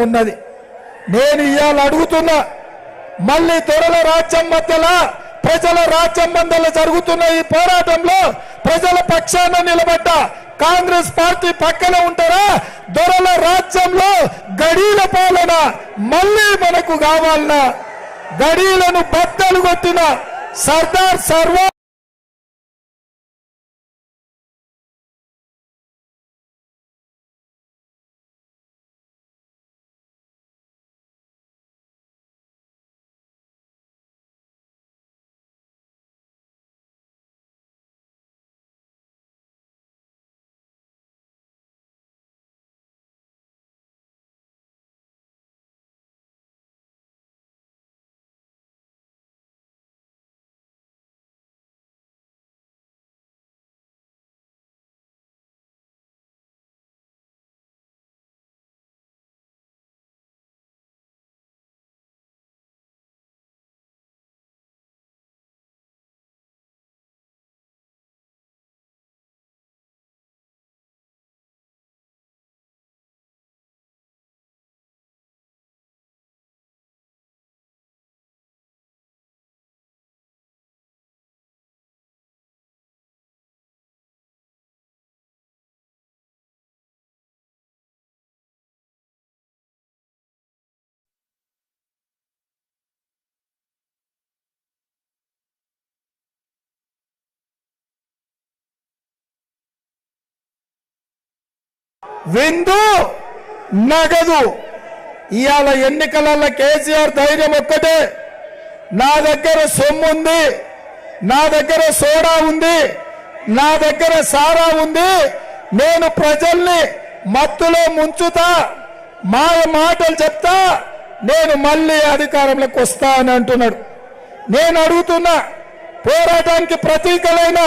ఉన్నది. నేను ఇవాళ అడుగుతున్నా మళ్ళీ తొరల రాజ్యం మధ్యలో ప్రజల రాజ్యం మధ్యలో జరుగుతున్న ఈ పోరాటంలో ప్రజల పక్షాన నిలబడ్డ కాంగ్రెస్ పార్టీ పక్కన ఉంటారా? దొరల రాజ్యంలో గడీల పాలన మళ్ళీ మనకు కావాలన్నా గడీలను బట్టలు కొట్టిన సర్దార్ సర్వ విందు నగదు. ఇవాళ ఎన్నికలలో కేసీఆర్ ధైర్యం ఒక్కటే. నా దగ్గర సొమ్ము ఉంది నా దగ్గర సోడా ఉంది నా దగ్గర సారా ఉంది. నేను ప్రజల్ని మత్తులో ముంచుతా మాయ మాటలు చెప్తా నేను మళ్ళీ అధికారంలోకి వస్తా అని అంటున్నాడు. నేను అడుగుతున్నా పోరాటానికి ప్రతీకలైన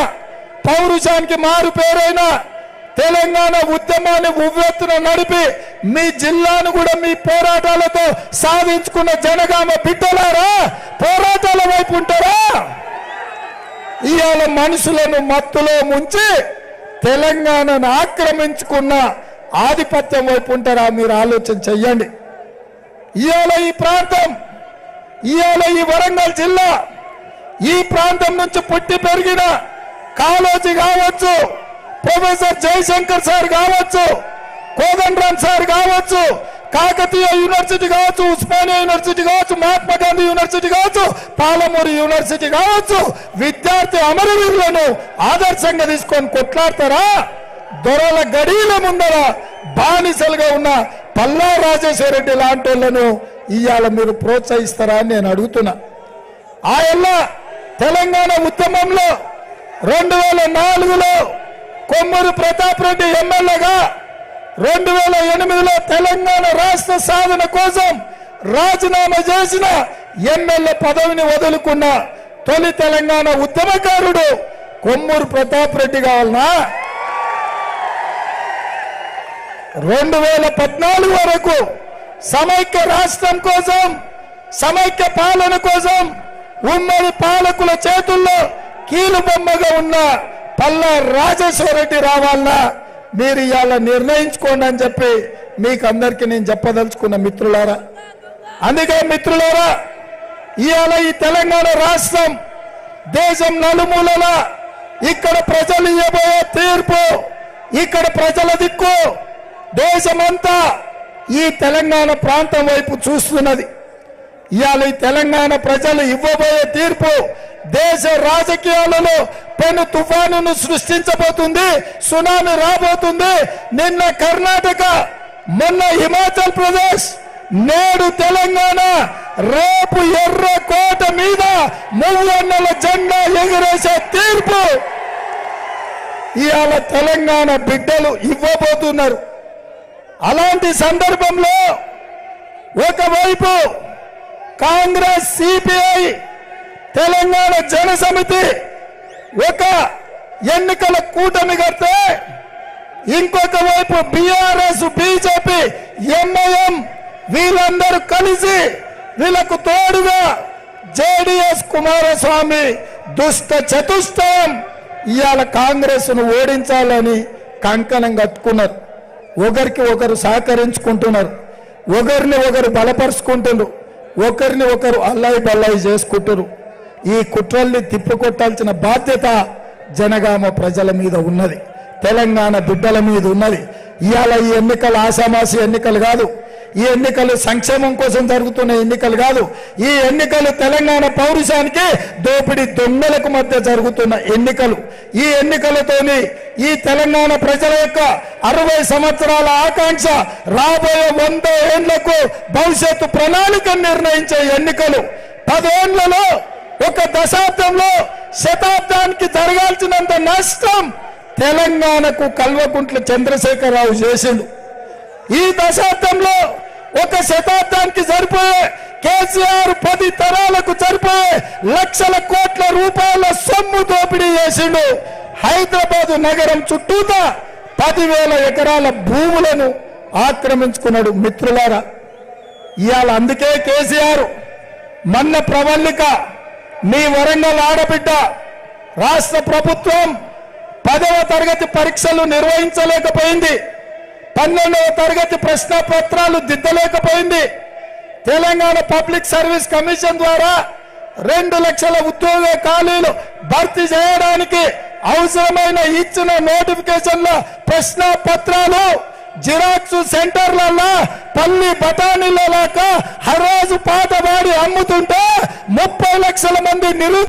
పౌరుషానికి మారు పేరైనా తెలంగాణ ఉద్యమాన్ని ఉవ్వెత్తున నడిపి మీ జిల్లాను కూడా మీ పోరాటాలతో సాధించుకున్న జనగామ బిడ్డలారా? పోరాటాల వైపు ఉంటారా? ఇవాళ మనుషులను మత్తులో ముంచి తెలంగాణను ఆక్రమించుకున్న ఆధిపత్యం వైపు ఉంటారా? మీరు ఆలోచన చెయ్యండి. ఇవాళ ఈ ప్రాంతం ఇవాళ ఈ వరంగల్ జిల్లా ఈ ప్రాంతం నుంచి పుట్టి పెరిగిన కాలోజీ కావచ్చు ప్రొఫెసర్ జయశంకర్ సార్ కావచ్చు కోదండరామ్ సార్ కావచ్చు కాకతీయ యూనివర్సిటీ కావచ్చు ఉస్మానియా యూనివర్సిటీ కావచ్చు మహాత్మా గాంధీ యూనివర్సిటీ కావచ్చు పాలమూరు యూనివర్సిటీ కావచ్చు విద్యార్థి అమరవీరులను ఆదర్శంగా తీసుకొని కొట్లాడతారా? దొరల గడీల ముందర బానిసలుగా ఉన్న పల్లా రాజేశ్వర రెడ్డి లాంటి వాళ్ళను ఇవాళ మీరు ప్రోత్సహిస్తారా అని నేను అడుగుతున్నా. ఆయన తెలంగాణ ఉద్యమంలో రెండు వేల నాలుగులో కొమ్మూరు ప్రతాప్ రెడ్డి ఎమ్మెల్యేగా రెండు వేల ఎనిమిదిలో తెలంగాణ రాష్ట్ర సాధన కోసం రాజీనామా చేసిన ఎమ్మెల్యే పదవిని వదులుకున్న తొలి తెలంగాణ ఉద్యమకారుడు కొమ్మూరు ప్రతాప్ రెడ్డి కావాలనా? రెండు వేల పద్నాలుగు వరకు సమైక్య రాష్ట్రం కోసం సమైక్య పాలన కోసం ఉమ్మడి పాలకుల చేతుల్లో కీలు బొమ్మగా ఉన్న పల్లా రాజేశ్వర రెడ్డి రావాలా మీరు ఇవాళ నిర్ణయించుకోండి అని చెప్పి మీకు అందరికీ నేను చెప్పదలుచుకున్న మిత్రులారా. అందుకే మిత్రులారా ఇవాళ ఈ తెలంగాణ రాష్ట్రం దేశం నలుమూలల ఇక్కడ ప్రజలు ఇవ్వబోయే తీర్పు ఇక్కడ ప్రజల దిక్కు దేశమంతా ఈ తెలంగాణ ప్రాంతం వైపు చూస్తున్నది. ఇవాళ ఈ తెలంగాణ ప్రజలు ఇవ్వబోయే తీర్పు దేశ రాజకీయాలలో నేను తుఫానును సృష్టించబోతుంది సునామీ రాబోతుంది. నిన్న కర్ణాటక మొన్న హిమాచల్ ప్రదేశ్ నేడు తెలంగాణ. రేపు ఎర్ర కోట మీద మువ్వన్నెల జెండా ఎగిరేసే తీర్పు ఇవాళ తెలంగాణ బిడ్డలు ఇవ్వబోతున్నారు. అలాంటి సందర్భంలో ఒకవైపు కాంగ్రెస్ సిపిఐ తెలంగాణ జన సమితి ఒక ఎన్నికల కూటమి కడితే ఇంకొక వైపు బీఆర్ఎస్ బీజేపీ ఎంఐఎం వీళ్ళందరూ కలిసి వీళ్ళకు తోడుగా జేడిఎస్ కుమారస్వామి దుష్ట చతుష్టయం ఇవాళ కాంగ్రెస్ను ఓడించాలని కంకణం కట్టుకున్నారు. ఒకరికి ఒకరు సహకరించుకుంటున్నారు. ఒకరిని ఒకరు బలపరుచుకుంటున్నారు. ఒకరిని ఒకరు అల్లాయి బల్లాయి చేసుకుంటున్నారు. ఈ కుట్రల్ని తిప్పికొట్టాల్సిన బాధ్యత జనగామ ప్రజల మీద ఉన్నది. తెలంగాణ బిడ్డల మీద ఉన్నది. ఇవాళ ఈ ఎన్నికలు ఆసామాసి ఎన్నికలు కాదు. ఈ ఎన్నికలు సంక్షేమం కోసం జరుగుతున్న ఎన్నికలు కాదు. ఈ ఎన్నికలు తెలంగాణ పౌరుషానికి దోపిడీ దొంగలకు మధ్య జరుగుతున్న ఎన్నికలు. ఈ ఎన్నికలతోని ఈ తెలంగాణ ప్రజల యొక్క అరవై సంవత్సరాల ఆకాంక్ష రాబోయే వంద ఏళ్ళకు భవిష్యత్తు ప్రణాళిక నిర్ణయించే ఎన్నికలు. పదేళ్ళలో దశాబ్దంలో శతాబ్దానికి జరగాల్సినంత నష్టం తెలంగాణకు కల్వకుంట్ల చంద్రశేఖరరావు చేసిండు. ఈ దశాబ్దంలో ఒక శతాబ్దానికి సరిపోయే కేసీఆర్ పది తరాలకు సరిపోయే లక్షల కోట్ల రూపాయల సొమ్ము దోపిడీ చేసిండు. హైదరాబాద్ నగరం చుట్టూతా పదివేల ఎకరాల భూములను ఆక్రమించుకున్నాడు మిత్రులారా. ఇవాళ అందుకే కేసీఆర్ మన్న ప్రవల్లిక మీ వరంగల్ ఆడబిడ్డ రాష్ట్ర ప్రభుత్వం పదవ తరగతి పరీక్షలు నిర్వహించలేకపోయింది. పన్నెండవ తరగతి ప్రశ్న పత్రాలు దిద్దలేకపోయింది. తెలంగాణ పబ్లిక్ సర్వీస్ కమిషన్ ద్వారా రెండు లక్షల ఉద్యోగ ఖాళీలు భర్తీ చేయడానికి అవసరమైన ఇచ్చిన నోటిఫికేషన్ల ప్రశ్న పత్రాలు జిరాక్స్ సెంటర్లలో పల్లి బఠానీల లేక హరాజు పాతబాడి అమ్ముతుంటే ముప్పై లక్షల మంది నిరు